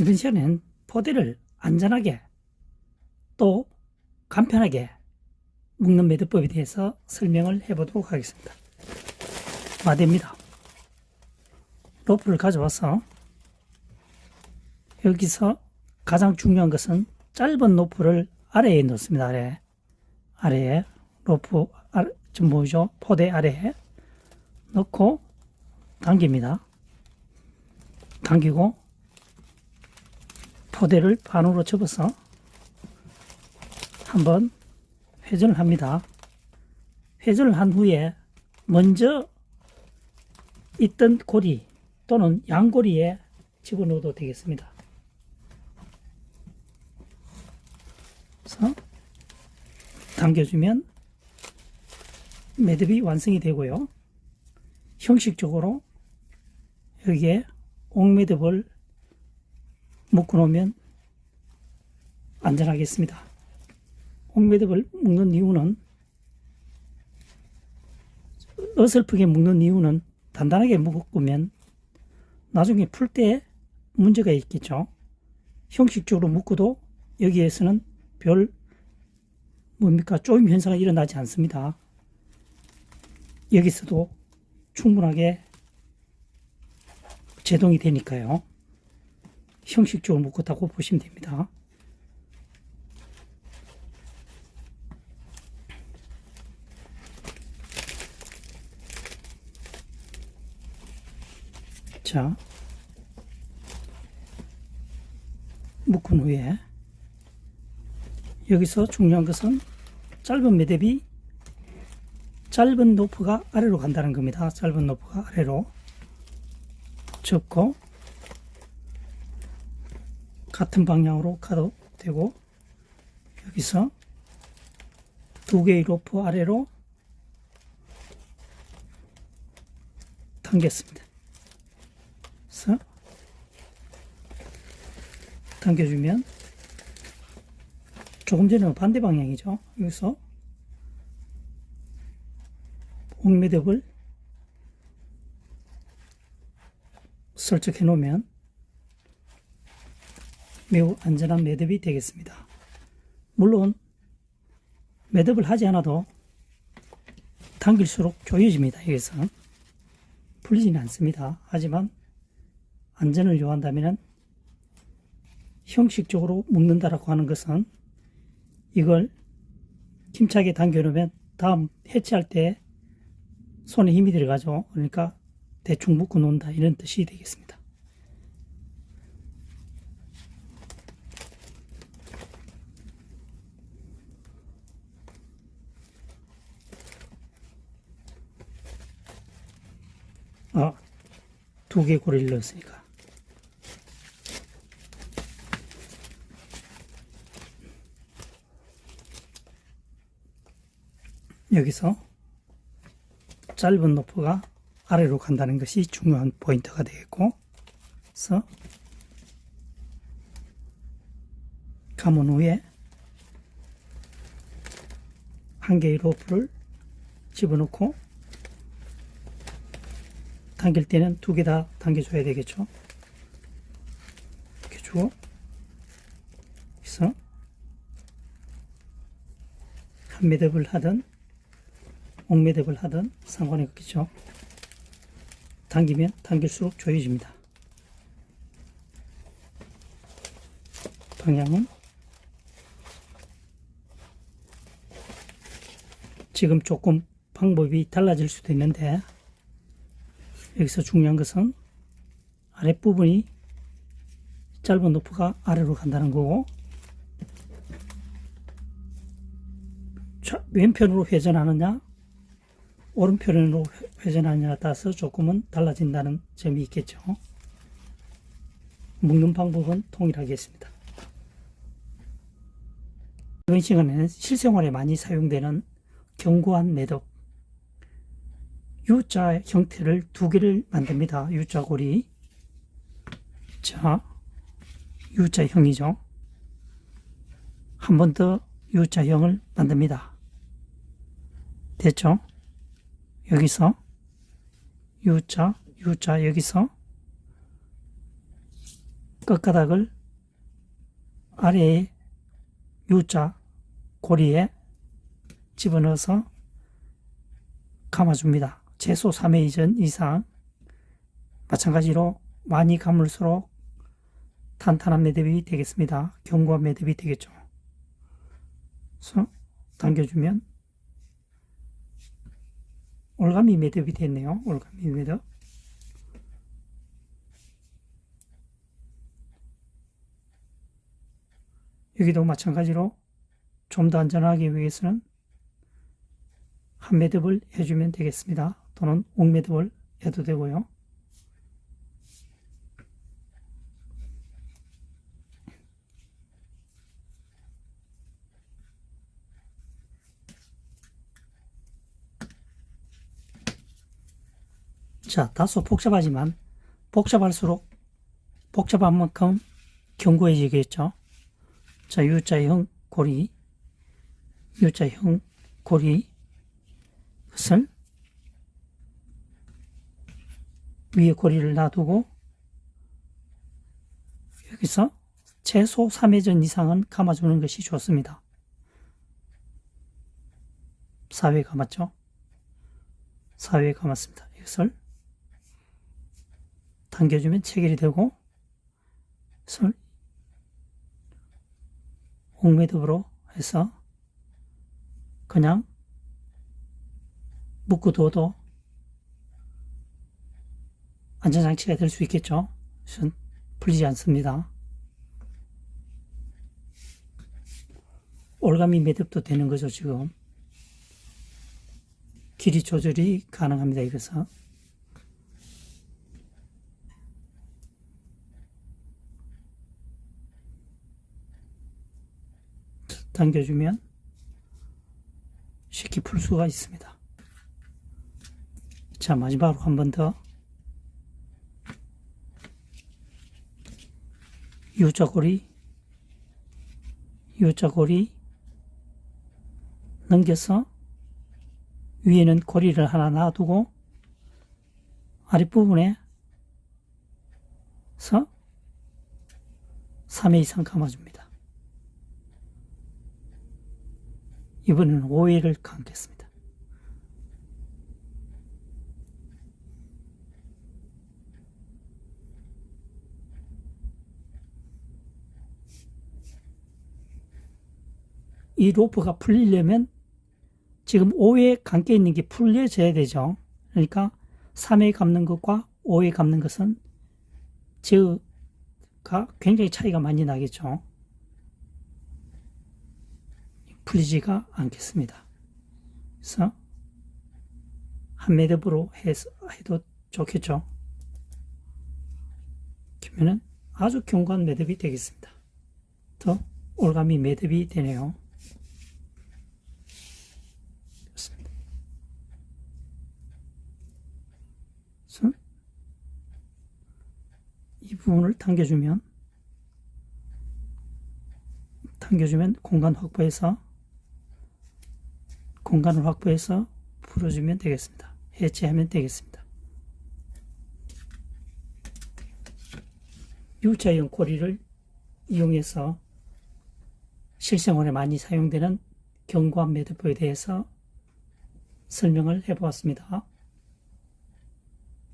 이번 시간엔 포대를 안전하게 또 간편하게 묶는 매듭법에 대해서 설명을 해보도록 하겠습니다. 마대입니다. 로프를 가져와서 여기서 가장 중요한 것은 짧은 로프를 아래에 넣습니다. 아래 아래에 로프 아래, 좀 보이죠? 포대 아래에 넣고 당깁니다. 당기고 포대를 반으로 접어서 한번 회전을 합니다. 회전을 한 후에 먼저 있던 고리 또는 양고리에 집어넣어도 되겠습니다. 그래서 당겨주면 매듭이 완성이 되고요. 형식적으로 여기에 옥매듭을 묶어 놓으면 안전하겠습니다. 옥매듭을 묶는 이유는 어설프게 묶는 이유는 단단하게 묶으면 나중에 풀 때 문제가 있겠죠. 형식적으로 묶어도 여기에서는 별 뭡니까 조임 현상이 일어나지 않습니다. 여기서도 충분하게 제동이 되니까요. 형식적으로 묶었다고 보시면 됩니다. 자, 묶은 후에 여기서 중요한 것은 짧은 매듭이 짧은 노프가 아래로 간다는 겁니다. 짧은 노프가 아래로 접고 같은 방향으로 가도 되고 여기서 두 개의 로프 아래로 당겼습니다. 그래서 당겨주면 조금 전에는 반대 방향이죠. 여기서 옥매듭을 설적해 놓으면 매우 안전한 매듭이 되겠습니다. 물론 매듭을 하지 않아도 당길수록 조여집니다. 여기서 풀리지는 않습니다. 하지만 안전을 요한다면 형식적으로 묶는다라고 하는 것은 이걸 힘차게 당겨놓으면 다음 해체할 때 손에 힘이 들어가죠. 그러니까 대충 묶어 놓는다 이런 뜻이 되겠습니다. 아, 두 개 고리를 넣었으니까. 여기서 짧은 노프가 아래로 간다는 것이 중요한 포인트가 되겠고, 그래서 감은 후에 한 개의 로프를 집어넣고 당길 때는 두 개 다 당겨줘야 되겠죠. 이렇게 주고, 그래서 한 매듭을 하든 옥매듭을 하든 상관이 없겠죠. 당기면 당길수록 조여집니다. 방향은 지금 조금 방법이 달라질 수도 있는데 여기서 중요한 것은 아랫부분이 짧은 노프가 아래로 간다는 거고 왼편으로 회전하느냐 오른편으로 회전하느냐에 따라서 조금은 달라진다는 점이 있겠죠. 묶는 방법은 동일하겠습니다. 이번 시간에는 실생활에 많이 사용되는 견고한 매듭 U자 형태를 두 개를 만듭니다. U자 고리 자 U자형이죠. 한 번 더 U자형을 만듭니다. 됐죠? 여기서 U자, U자 여기서 끝가닥을 아래에 U자 고리에 집어넣어서 감아줍니다. 최소 3회 이전 이상 마찬가지로 많이 감을수록 탄탄한 매듭이 되겠습니다. 견고한 매듭이 되겠죠. 그래서 당겨주면 올가미 매듭이 됐네요. 올가미 매듭. 여기도 마찬가지로 좀 더 안전하기 위해서는 한 매듭을 해주면 되겠습니다. 또는 옥매듭을 해도 되고요. 자, 다소 복잡하지만 복잡할수록 복잡한 만큼 견고해지겠죠. 자, U자형 고리, U자형 고리, 것을 위에 고리를 놔두고 여기서 최소 3회전 이상은 감아주는 것이 좋습니다. 4회 감았죠? 4회 감았습니다. 이것을 당겨주면 체결이 되고 이것을 옥매듭으로 해서 그냥 묶어둬도 안전장치가 될 수 있겠죠. 풀리지 않습니다. 올가미 매듭도 되는 거죠, 지금. 길이 조절이 가능합니다, 이것은. 당겨주면 쉽게 풀 수가 있습니다. 자, 마지막으로 한 번 더. U자고리, U자고리 넘겨서 위에는 고리를 하나 놔두고 아랫부분에 서 3회 이상 감아줍니다. 이번에는 5회를 감겠습니다. 이 로프가 풀리려면 지금 5회 감겨 있는 게 풀려져야 되죠. 그러니까 3회 감는 것과 5회 감는 것은 제가 굉장히 차이가 많이 나겠죠. 풀리지가 않겠습니다. 그래서 한 매듭으로 해서 해도 좋겠죠. 그러면은 아주 견고한 매듭이 되겠습니다. 더 올가미 매듭이 되네요. 좋습니다. 그래서 이 부분을 당겨주면 당겨주면 공간 확보해서 공간을 확보해서 풀어주면 되겠습니다. 해체하면 되겠습니다. U자형 고리를 이용해서 실생활에 많이 사용되는 견고한 매듭에 대해서 설명을 해보았습니다.